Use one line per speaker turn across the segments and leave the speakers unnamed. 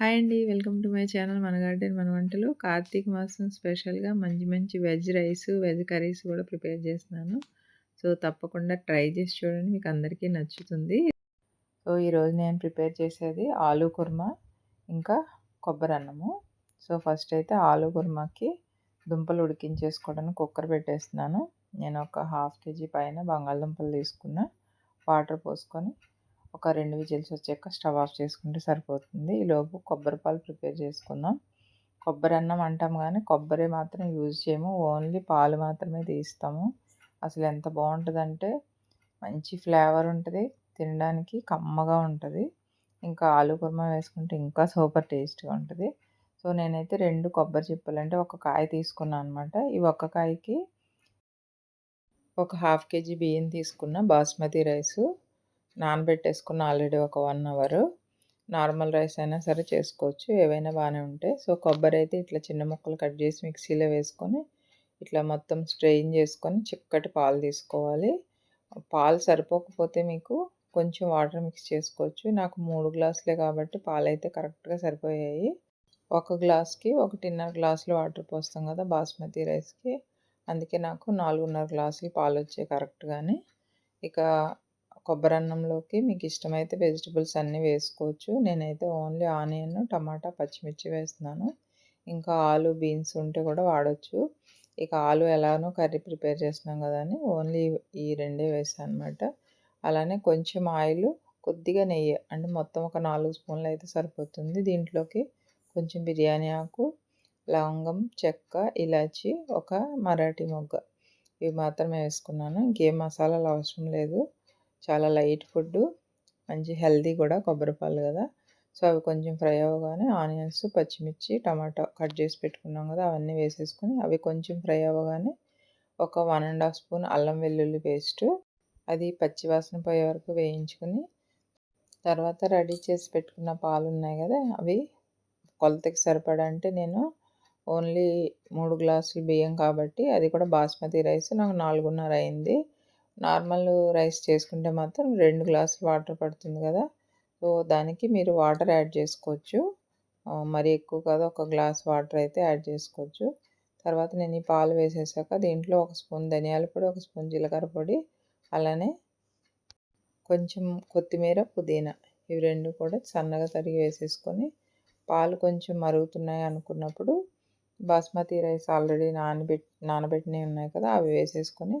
Hi అండి welcome to my channel మన garden మన వంటలు కార్తీక మాసం స్పెషల్గా మంచి మంచి వెజ్ రైస్ వెజ్ కర్రీస్ కూడా ప్రిపేర్ చేస్తున్నాను. సో తప్పకుండా ట్రై చేసి చూడండి మీకు అందరికీ నచ్చుతుంది. సో ఈరోజు నేను ప్రిపేర్ చేసేది ఆలూ కుర్మా ఇంకా కొబ్బరి అన్నము. సో ఫస్ట్ అయితే ఆలూ కుర్మాకి దుంపలు ఉడికించేసుకోవడానికి కుక్కర్ పెట్టేస్తున్నాను. నేను ఒక హాఫ్ కేజీ పైన బంగాళదుంపలు తీసుకున్న. వాటర్ పోసుకొని ఒక రెండు విజిల్స్ వచ్చాక స్టవ్ ఆఫ్ చేసుకుంటే సరిపోతుంది. ఈలోపు కొబ్బరి పాలు ప్రిపేర్ చేసుకుందాం. కొబ్బరి అన్నం అంటాం కానీ కొబ్బరి మాత్రం యూజ్ చేయము. ఓన్లీ పాలు మాత్రమే తీస్తాము. అసలు ఎంత బాగుంటుందంటే మంచి ఫ్లేవర్ ఉంటుంది. తినడానికి కమ్మగా ఉంటుంది. ఇంకా ఆలు కుర్మా వేసుకుంటే ఇంకా సూపర్ టేస్ట్గా ఉంటుంది. సో నేనైతే రెండు కొబ్బరి చిప్పలు అంటే ఒక కాయ తీసుకున్నాను అనమాట ఈ ఒక్క కాయకి ఒక హాఫ్ కేజీ బియ్యం తీసుకున్న బాస్మతి రైసు. నానబెట్టేసుకున్న ఆల్రెడీ ఒక వన్ అవర్. నార్మల్ రైస్ అయినా సరే చేసుకోవచ్చు. ఏవైనా బాగానే ఉంటాయి. సో కొబ్బరి అయితే ఇట్లా చిన్న ముక్కలు కట్ చేసి మిక్సీలో వేసుకొని ఇట్లా మొత్తం స్ట్రెయిన్ చేసుకొని చిక్కటి పాలు తీసుకోవాలి. పాలు సరిపోకపోతే మీకు కొంచెం వాటర్ మిక్స్ చేసుకోవచ్చు. నాకు మూడు గ్లాసులే కాబట్టి పాలు అయితే కరెక్ట్గా సరిపోయాయి. ఒక గ్లాస్కి ఒకటిన్నర గ్లాసులు వాటర్ పోస్తాం కదా బాస్మతి రైస్కి. అందుకే నాకు నాలుగున్నర గ్లాసులు పాలు వచ్చాయి కరెక్ట్గానే. ఇక కొబ్బరి అన్నంలోకి మీకు ఇష్టమైతే వెజిటబుల్స్ అన్నీ వేసుకోవచ్చు. నేనైతే ఓన్లీ ఆనియన్ టమాటా పచ్చిమిర్చి వేస్తున్నాను. ఇంకా ఆలు బీన్స్ ఉంటే కూడా వాడచ్చు. ఇక ఆలు ఎలానో కర్రీ ప్రిపేర్ చేస్తున్నాం కదా అని ఓన్లీ ఈ రెండే వేసాను అనమాట అలానే కొంచెం ఆయిల్ కొద్దిగా నెయ్యి అంటే మొత్తం ఒక నాలుగు స్పూన్లు అయితే సరిపోతుంది. దీంట్లోకి కొంచెం బిర్యానీ ఆకు లవంగం చెక్క ఇలాచి ఒక మరాఠీ మొగ్గ. ఇవి మాత్రమే వేసుకున్నాను. ఇంకేం మసాలాలు అవసరం లేదు. చాలా లైట్ ఫుడ్ మంచి హెల్దీ కూడా కొబ్బరి పాలు కదా. సో అవి కొంచెం ఫ్రై అవ్వగానే ఆనియన్స్ పచ్చిమిర్చి టమాటా కట్ చేసి పెట్టుకున్నాం కదా అవన్నీ వేసేసుకొని అవి కొంచెం ఫ్రై అవ్వగానే ఒక వన్ అండ్ హాఫ్ స్పూన్ అల్లం వెల్లుల్లి పేస్ట్ అది పచ్చివాసన పోయే వరకు వేయించుకుని తర్వాత రెడీ చేసి పెట్టుకున్న పాలు ఉన్నాయి కదా అవి కొలతకి సరిపడా అంటే నేను ఓన్లీ మూడు గ్లాసులు బియ్యం కాబట్టి అది కూడా బాస్మతి రైస్ నాకు నాలుగున్నర అయింది. నార్మల్ రైస్ చేసుకుంటే మాత్రం రెండు గ్లాసులు వాటర్ పడుతుంది కదా. సో దానికి మీరు వాటర్ యాడ్ చేసుకోవచ్చు. మరి ఎక్కువ కాదు ఒక గ్లాస్ వాటర్ అయితే యాడ్ చేసుకోవచ్చు. తర్వాత నేను ఈ పాలు వేసేసాక దీంట్లో ఒక స్పూన్ ధనియాల పొడి ఒక స్పూన్ జీలకర్ర పొడి అలానే కొంచెం కొత్తిమీర పుదీనా ఇవి రెండు కూడా సన్నగా తరిగి వేసేసుకొని పాలు కొంచెం మరుగుతున్నాయి అనుకున్నప్పుడు బాస్మతి రైస్ ఆల్రెడీ నానబెట్టి నానబెట్టినవి ఉన్నాయి కదా అవి వేసేసుకొని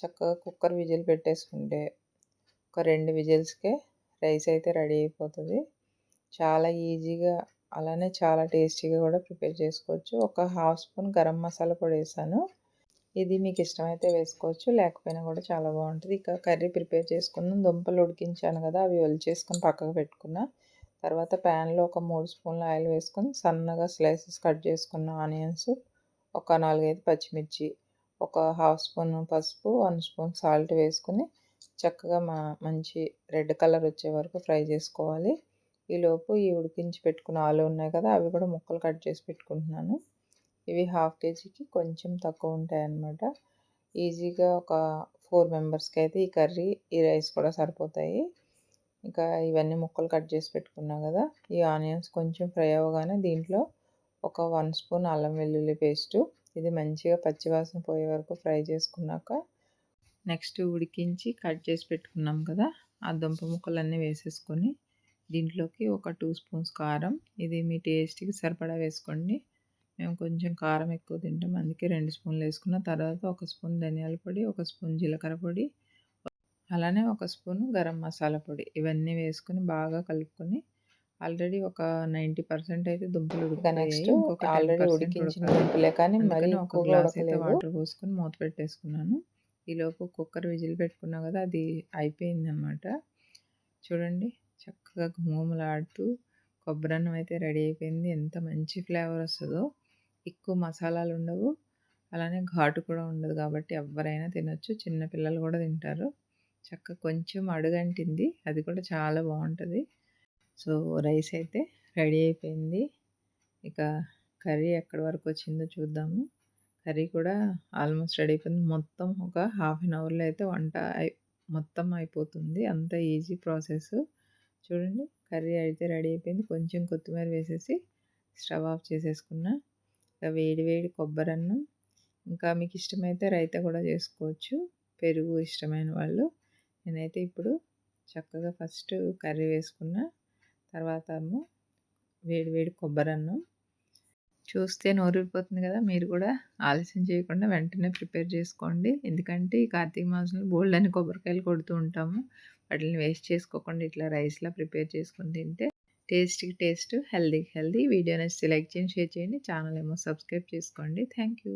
చక్కగా కుక్కర్ విజిల్ పెట్టేసుకుంటే ఒక రెండు విజిల్స్కే రైస్ అయితే రెడీ అయిపోతుంది. చాలా ఈజీగా అలానే చాలా టేస్టీగా కూడా ప్రిపేర్ చేసుకోవచ్చు. ఒక హాఫ్ స్పూన్ గరం మసాలా కూడా వేసాను. ఇది మీకు ఇష్టమైతే వేసుకోవచ్చు లేకపోయినా కూడా చాలా బాగుంటుంది. ఇక కర్రీ ప్రిపేర్ చేసుకున్నాను దుంపలు ఉడికించాను కదా అవి ఒలిచేసుకొని పక్కకు పెట్టుకున్నా. తర్వాత ప్యాన్లో ఒక మూడు స్పూన్ల ఆయిల్ వేసుకొని సన్నగా స్లైసెస్ కట్ చేసుకున్న ఆనియన్స్ ఒక నాలుగైదు పచ్చిమిర్చి ఒక హాఫ్ స్పూన్ పసుపు వన్ స్పూన్ సాల్ట్ వేసుకుని చక్కగా మా మంచి రెడ్ కలర్ వచ్చే వరకు ఫ్రై చేసుకోవాలి. ఈలోపు ఈ ఉడికించి పెట్టుకున్న ఆలు ఉన్నాయి కదా అవి కూడా ముక్కలు కట్ చేసి పెట్టుకుంటున్నాను. ఇవి హాఫ్ కేజీకి కొంచెం తక్కువ ఉంటాయి అన్నమాట. ఈజీగా ఒక ఫోర్ మెంబర్స్కి అయితే ఈ కర్రీ ఈ రైస్ కూడా సరిపోతాయి. ఇంకా ఇవన్నీ ముక్కలు కట్ చేసి పెట్టుకున్నాం కదా ఈ ఆనియన్స్ కొంచెం ఫ్రై అవ్వగానే దీంట్లో ఒక వన్ స్పూన్ అల్లం వెల్లుల్లి పేస్టు ఇది మంచిగా పచ్చివాసన పోయే వరకు ఫ్రై చేసుకున్నాక నెక్స్ట్ ఉడికించి కట్ చేసి పెట్టుకున్నాం కదా ఆ దుంప ముక్కలన్నీ వేసేసుకొని దీంట్లోకి ఒక టూ స్పూన్స్ కారం. ఇది మీ టేస్ట్కి సరిపడా వేసుకోండి. మేము కొంచెం కారం ఎక్కువ తింటాం అందుకే రెండు స్పూన్లు వేసుకున్న తర్వాత ఒక స్పూన్ ధనియాల పొడి ఒక స్పూన్ జీలకర్ర పొడి అలానే ఒక స్పూన్ గరం మసాలా పొడి. ఇవన్నీ వేసుకొని బాగా కలుపుకొని ఆల్రెడీ ఒక నైంటీ పర్సెంట్ అయితే దుంపలు
నెక్స్ట్ ఆల్రెడీ ఉడికించిన దుంపలే కానీ మరి
ఒక గ్లాస్ అయితే వాటర్ పోసుకొని మూత పెట్టేసుకున్నాను. ఈలోపు కుక్కర్ విజిల్ పెట్టుకున్నా కదా అది అయిపోయింది అనమాట చూడండి చక్కగా గుమగుమలాడుతూ కొబ్బరి అన్నం అయితే రెడీ అయిపోయింది. ఎంత మంచి ఫ్లేవర్ వస్తుందో. ఎక్కువ మసాలాలు ఉండవు. అలానే ఘాటు కూడా ఉండదు కాబట్టి ఎవరైనా తినొచ్చు. చిన్నపిల్లలు కూడా తింటారు. చక్కగా కొంచెం అడుగంటింది. అది కూడా చాలా బాగుంటుంది. సో రైస్ అయితే రెడీ అయిపోయింది. ఇక కర్రీ ఎక్కడి వరకు వచ్చిందో చూద్దాము. కర్రీ కూడా ఆల్మోస్ట్ రెడీ అయిపోయింది. మొత్తం ఒక హాఫ్ అన్ అవర్లో అయితే వంట మొత్తం అయిపోతుంది. అంత ఈజీ ప్రాసెస్. చూడండి కర్రీ అయితే రెడీ అయిపోయింది. కొంచెం కొత్తిమీర వేసేసి స్టవ్ ఆఫ్ చేసేసుకున్నా. ఇంకా వేడి వేడి కొబ్బరన్నం ఇంకా మీకు ఇష్టమైతే రైతా కూడా చేసుకోవచ్చు. పెరుగు ఇష్టమైన వాళ్ళు. నేనైతే ఇప్పుడు చక్కగా ఫస్ట్ కర్రీ వేసుకున్న. తర్వాత ఏమో వేడి వేడి కొబ్బరన్నం. చూస్తే నోరూరిపోతుంది కదా మీరు కూడా ఆలస్యం చేయకుండా వెంటనే ప్రిపేర్ చేసుకోండి. ఎందుకంటే ఈ కార్తీక మాసంలో బోల్డ్ అని కొబ్బరికాయలు కొడుతూ ఉంటాము. వాటిని వేస్ట్ చేసుకోకుండా ఇట్లా రైస్లా ప్రిపేర్ చేసుకొని తింటే టేస్ట్కి టేస్ట్ హెల్దీకి హెల్దీ వీడియో నచ్చితే లైక్ చేయండి షేర్ చేయండి. ఛానల్ ఏమో సబ్స్క్రైబ్ చేసుకోండి. Thank you